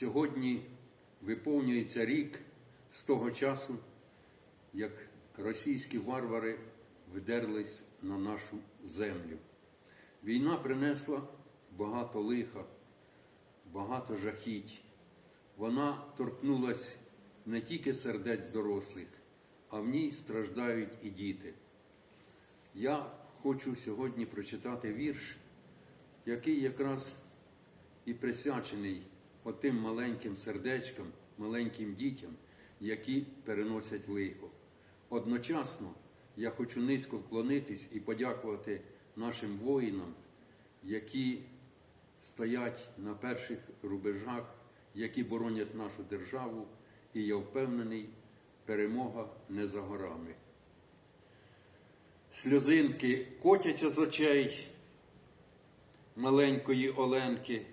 Сьогодні виповнюється рік з того часу, як російські варвари вдерлись на нашу землю. Війна принесла багато лиха, багато жахіть. Вона торкнулась не тільки сердець дорослих, а в ній страждають і діти. Я хочу сьогодні прочитати вірш, який якраз і присвячений отим маленьким сердечкам, маленьким дітям, які переносять лихо. Одночасно я хочу низько вклонитись і подякувати нашим воїнам, які стоять на перших рубежах, які боронять нашу державу, і я впевнений, перемога не за горами. Сльозинки котяться з очей маленької Оленки,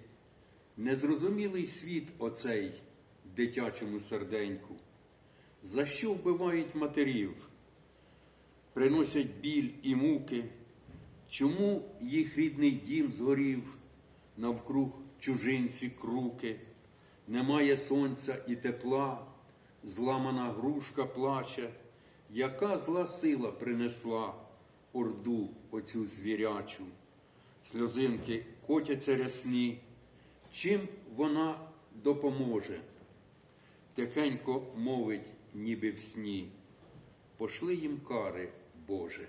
незрозумілий світ оцей дитячому серденьку. За що вбивають матерів, приносять біль і муки, чому їх рідний дім згорів, навкруг чужинці круки, немає сонця і тепла, зламана грушка плаче, яка зла сила принесла орду оцю звірячу. Сльозинки котяться рясні, чим вона допоможе? Тихенько мовить, ніби в сні. Пошли їм кари, Боже.